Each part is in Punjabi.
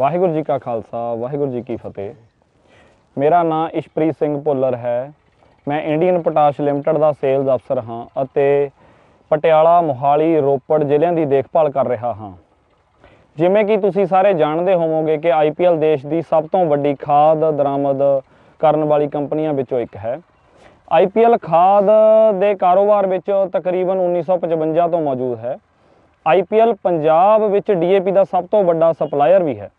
ਵਾਹਿਗੁਰੂ ਜੀ ਕਾ ਖਾਲਸਾ, ਵਾਹਿਗੁਰੂ ਜੀ ਕੀ ਫਤਿਹ। ਮੇਰਾ ਨਾਮ ਇਸ਼ਪ੍ਰੀਤ ਸਿੰਘ ਭੁੱਲਰ ਹੈ। ਮੈਂ ਇੰਡੀਅਨ ਪੋਟਾਸ਼ ਲਿਮਟਿਡ ਦਾ ਸੇਲਜ਼ ਅਫਸਰ ਹਾਂ ਅਤੇ ਪਟਿਆਲਾ, ਮੋਹਾਲੀ, ਰੋਪੜ ਜ਼ਿਲ੍ਹਿਆਂ ਦੀ ਦੇਖਭਾਲ ਕਰ ਰਿਹਾ ਹਾਂ। ਜਿਵੇਂ ਕਿ ਤੁਸੀਂ ਸਾਰੇ ਜਾਣਦੇ ਹੋਵੋਗੇ ਕਿ ਆਈਪੀਐਲ ਦੇਸ਼ ਦੀ ਸਭ ਤੋਂ ਵੱਡੀ ਖਾਦ ਦਰਾਮਦ ਕਰਨ ਵਾਲੀ ਕੰਪਨੀਆਂ ਵਿੱਚੋਂ ਇੱਕ ਹੈ। ਆਈਪੀਐਲ ਖਾਦ ਦੇ ਕਾਰੋਬਾਰ ਵਿੱਚ ਤਕਰੀਬਨ 1955 ਤੋਂ ਮੌਜੂਦ ਹੈ। ਆਈਪੀਐਲ ਪੰਜਾਬ ਵਿੱਚ ਡੀਏਪੀ ਦਾ ਸਭ ਤੋਂ ਵੱਡਾ ਸਪਲਾਇਰ ਵੀ ਹੈ।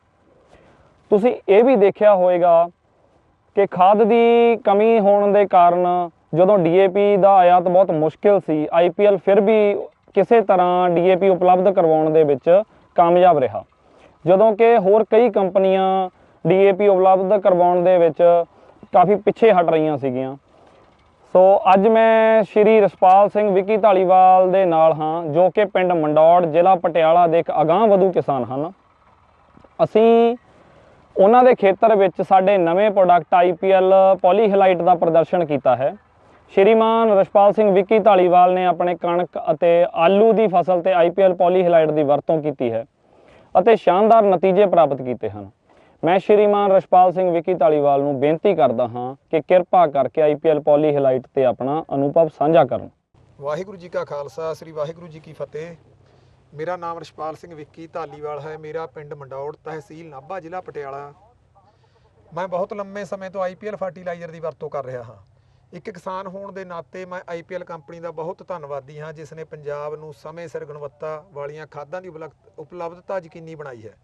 ਤੁਸੀਂ ਇਹ ਵੀ ਦੇਖਿਆ ਹੋਵੇਗਾ ਕਿ ਖਾਦ ਦੀ ਕਮੀ ਹੋਣ ਦੇ ਕਾਰਨ ਜਦੋਂ ਡੀਏਪੀ ਦਾ ਆਯਾਤ ਬਹੁਤ ਮੁਸ਼ਕਿਲ ਸੀ ਆਈਪੀਐਲ ਫਿਰ ਵੀ ਕਿਸੇ ਤਰ੍ਹਾਂ ਡੀਏਪੀ ਉਪਲਬਧ ਕਰਵਾਉਣ ਦੇ ਵਿੱਚ ਕਾਮਯਾਬ ਰਿਹਾ। ਜਦੋਂ ਕਿ ਹੋਰ ਕਈ ਕੰਪਨੀਆਂ ਡੀਏਪੀ ਉਪਲਬਧ ਕਰਵਾਉਣ ਦੇ ਵਿੱਚ ਕਾਫੀ ਪਿੱਛੇ ਹਟ ਰਹੀਆਂ ਸੀਗੀਆਂ। ਸੋ ਅੱਜ ਮੈਂ ਸ਼੍ਰੀ ਰਸਪਾਲ ਸਿੰਘ ਵਿੱਕੀ ਢਾਲੀਵਾਲ ਦੇ ਨਾਲ ਹਾਂ, ਜੋ ਕਿ ਪਿੰਡ ਮੰਡੌੜ ਜ਼ਿਲ੍ਹਾ ਪਟਿਆਲਾ ਦੇ ਇੱਕ ਅਗਾਂਹ ਵਧੂ ਕਿਸਾਨ ਹਨ। ਅਸੀਂ ਉਹਨਾਂ ਦੇ ਖੇਤਰ ਵਿੱਚ ਸਾਡੇ ਨਵੇਂ ਪ੍ਰੋਡਕਟ ਆਈਪੀਐਲ ਪੋਲੀਹਲਾਈਟ ਦਾ ਪ੍ਰਦਰਸ਼ਨ ਕੀਤਾ ਹੈ। ਸ਼੍ਰੀਮਾਨ ਰਸ਼ਪਾਲ ਸਿੰਘ ਵਿੱਕੀ ਢਾਲੀਵਾਲ ਨੇ ਆਪਣੇ ਕਣਕ ਅਤੇ ਆਲੂ ਦੀ ਫਸਲ ਤੇ ਆਈਪੀਐਲ ਪੋਲੀਹਲਾਈਟ ਦੀ ਵਰਤੋਂ ਕੀਤੀ ਹੈ ਅਤੇ ਸ਼ਾਨਦਾਰ ਨਤੀਜੇ ਪ੍ਰਾਪਤ ਕੀਤੇ ਹਨ। ਮੈਂ ਸ਼੍ਰੀਮਾਨ ਰਸ਼ਪਾਲ ਸਿੰਘ ਵਿੱਕੀ ਢਾਲੀਵਾਲ ਨੂੰ ਬੇਨਤੀ ਕਰਦਾ ਹਾਂ ਕਿ ਕਿਰਪਾ ਕਰਕੇ ਆਈਪੀਐਲ ਪੋਲੀਹਲਾਈਟ ਤੇ ਆਪਣਾ ਅਨੁਭਵ ਸਾਂਝਾ ਕਰਨ। ਵਾਹਿਗੁਰੂ ਜੀ ਕਾ ਖਾਲਸਾ, ਸ੍ਰੀ ਵਾਹਿਗੁਰੂ ਜੀ ਕੀ ਫਤਿਹ। ਮੇਰਾ ਨਾਮ ਰਸ਼ਪਾਲ ਸਿੰਘ ਵਿੱਕੀ, ਧਾਲੀਵਾਲ ਹੈ। ਮੇਰਾ ਪਿੰਡ ਮੰਡੌੜ, ਤਹਿਸੀਲ ਨਾਭਾ, ਜ਼ਿਲ੍ਹਾ ਪਟਿਆਲਾ। ਮੈਂ ਬਹੁਤ ਲੰਮੇ ਸਮੇਂ ਤੋਂ ਆਈਪੀਐਲ ਫਰਟੀਲਾਈਜ਼ਰ ਦੀ ਵਰਤੋਂ ਕਰ ਰਿਹਾ ਹਾਂ। ਇੱਕ ਕਿਸਾਨ ਹੋਣ ਦੇ ਨਾਤੇ ਮੈਂ ਆਈਪੀਐਲ ਕੰਪਨੀ ਦਾ ਬਹੁਤ ਧੰਨਵਾਦੀ ਹਾਂ, ਜਿਸ ਨੇ ਪੰਜਾਬ ਨੂੰ ਸਮੇਂ ਸਿਰ ਗੁਣਵੱਤਾ ਵਾਲੀਆਂ ਖਾਦਾਂ ਦੀ ਉਪਲਕ- ਉਪਲਬਧਤਾ ਯਕੀਨੀ ਬਣਾਈ ਹੈ।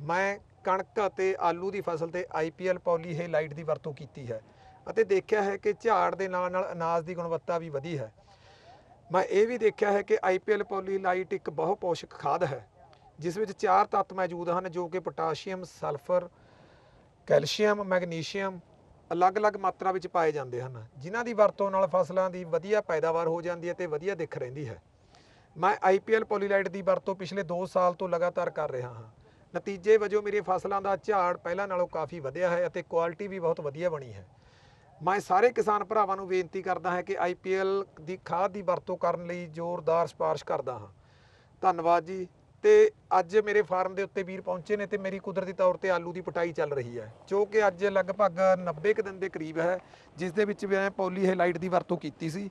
ਮੈਂ ਕਣਕ ਅਤੇ ਆਲੂ ਦੀ ਫਸਲ ਤੇ ਆਈਪੀਐਲ ਪੋਲੀਹੇਲਾਈਟ ਦੀ ਵਰਤੋਂ ਕੀਤੀ ਹੈ ਅਤੇ ਦੇਖਿਆ ਹੈ ਕਿ ਝਾੜ ਦੇ ਨਾਲ ਨਾਲ ਅਨਾਜ ਦੀ ਗੁਣਵੱਤਾ ਵੀ ਵਧੀ ਹੈ। ਮੈਂ ਇਹ ਵੀ ਦੇਖਿਆ ਹੈ ਕਿ ਆਈਪੀਐਲ ਪੋਲੀਲਾਈਟ ਇੱਕ ਬਹੁ ਪੋਸ਼ਕ ਖਾਦ ਹੈ, ਜਿਸ ਵਿੱਚ ਚਾਰ ਤੱਤ ਮੌਜੂਦ ਹਨ ਜੋ ਕਿ ਪੋਟਾਸ਼ੀਅਮ, ਸਲਫਰ, ਕੈਲਸ਼ੀਅਮ, ਮੈਗਨੀਸ਼ੀਅਮ ਅਲੱਗ-ਅਲੱਗ ਮਾਤਰਾ ਵਿੱਚ ਪਾਏ ਜਾਂਦੇ ਹਨ, ਜਿਨ੍ਹਾਂ ਦੀ ਵਰਤੋਂ ਨਾਲ ਫਸਲਾਂ ਦੀ ਵਧੀਆ ਪੈਦਾਵਾਰ ਹੋ ਜਾਂਦੀ ਹੈ ਤੇ ਵਧੀਆ ਦਿੱਖ ਰਹਿੰਦੀ ਹੈ। ਮੈਂ ਆਈਪੀਐਲ ਪੋਲੀਲਾਈਟ ਦੀ ਵਰਤੋਂ ਪਿਛਲੇ 2 ਸਾਲ ਤੋਂ ਲਗਾਤਾਰ ਕਰ ਰਿਹਾ ਹਾਂ। ਨਤੀਜੇ ਵਜੋਂ ਮੇਰੀ ਫਸਲਾਂ ਦਾ ਝਾੜ ਪਹਿਲਾਂ ਨਾਲੋਂ ਕਾਫੀ ਵਧਿਆ ਹੈ ਅਤੇ ਕੁਆਲਿਟੀ ਵੀ ਬਹੁਤ ਵਧੀਆ ਬਣੀ ਹੈ। ਮੈਂ ਸਾਰੇ ਕਿਸਾਨ ਭਰਾਵਾਂ ਨੂੰ ਬੇਨਤੀ ਕਰਦਾ ਹਾਂ ਕਿ ਆਈਪੀਐਲ ਦੀ ਖਾਦ ਦੀ ਵਰਤੋਂ ਕਰਨ ਲਈ ਜ਼ੋਰਦਾਰ ਸਿਫਾਰਿਸ਼ ਕਰਦਾ ਹਾਂ। ਧੰਨਵਾਦ ਜੀ। ਤੇ ਅੱਜ ਮੇਰੇ ਫਾਰਮ ਦੇ ਉੱਤੇ ਵੀਰ ਪਹੁੰਚੇ ਨੇ ਤੇ ਮੇਰੀ ਕੁਦਰਤੀ ਤੌਰ ਤੇ ਆਲੂ ਦੀ ਪਟਾਈ ਚੱਲ ਰਹੀ ਹੈ, ਜੋ ਕਿ ਅੱਜ ਲਗਭਗ 90 ਕੁ ਦਿਨ ਦੇ ਕਰੀਬ ਹੈ, ਜਿਸ ਦੇ ਵਿੱਚ ਮੈਂ ਪੋਲੀਹੇਲਾਈਟ ਦੀ ਵਰਤੋਂ ਕੀਤੀ ਸੀ।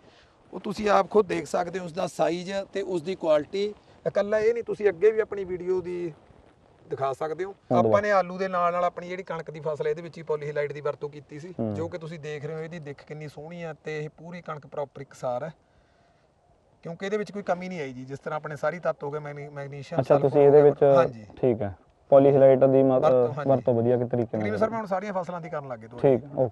ਉਹ ਤੁਸੀਂ ਆਪ ਖੁਦ ਦੇਖ ਸਕਦੇ ਹੋ ਉਸ ਦਾ ਸਾਈਜ਼ ਤੇ ਉਸ ਦੀ ਕੁਆਲਿਟੀ ਇਕੱਲਾ ਇਹ ਨਹੀਂ, ਤੁਸੀਂ ਅੱਗੇ ਵੀ ਆਪਣੀ ਵੀਡੀਓ ਦੀ ਦਿਖਾ ਸਕਦੇ ਹੋ। ਆਪਾਂ ਨੇ ਆਲੂ ਦੇ ਨਾਲ ਨਾਲ ਆਪਣੀ ਜਿਹੜੀ ਕਣਕ ਦੀ ਫਸਲ ਹੈ ਇਹਦੇ ਵਿੱਚ ਹੀ ਪੋਲੀਹੇਲਾਈਟ ਦੀ ਵਰਤੋਂ ਕੀਤੀ ਸੀ। ਜੋ ਕਿ ਤੁਸੀਂ ਦੇਖ ਰਹੇ ਹੋ ਇਹਦੀ ਦਿੱਖ ਕਿੰਨੀ ਸੋਹਣੀ ਹੈ ਤੇ ਇਹ ਪੂਰੀ ਕਣਕ ਪ੍ਰੋਪਰ ਇਕਸਾਰ ਹੈ। ਕਿਉਂਕਿ ਇਹਦੇ ਵਿੱਚ ਕੋਈ ਕਮੀ ਨਹੀਂ ਆਈ ਜੀ। ਜਿਸ ਤਰ੍ਹਾਂ ਆਪਣੇ ਸਾਰੀ ਤੱਤ ਹੋ ਗਏ ਮੈਗਨੀ- ਮੈਗਨੀਸ਼ੀਅਮ ਅੱਛਾ ਤੁਸੀਂ ਇਹਦੇ ਵਿੱਚ ਠੀਕ ਹੈ। ਪੋਲੀਹਲਾਈਟ ਦੀ ਵਰਤੋਂ, ਵਧੀਆ ਕਿ ਤਰੀਕੇ ਨਾਲ ਸਰ ਮੈਂ ਹੁਣ ਸਾਰੀਆਂ ਫਸਲਾਂ ਦੀ ਕਰਨ ਲੱਗੇ ਦੋ ਠੀਕ ਓਕੇ।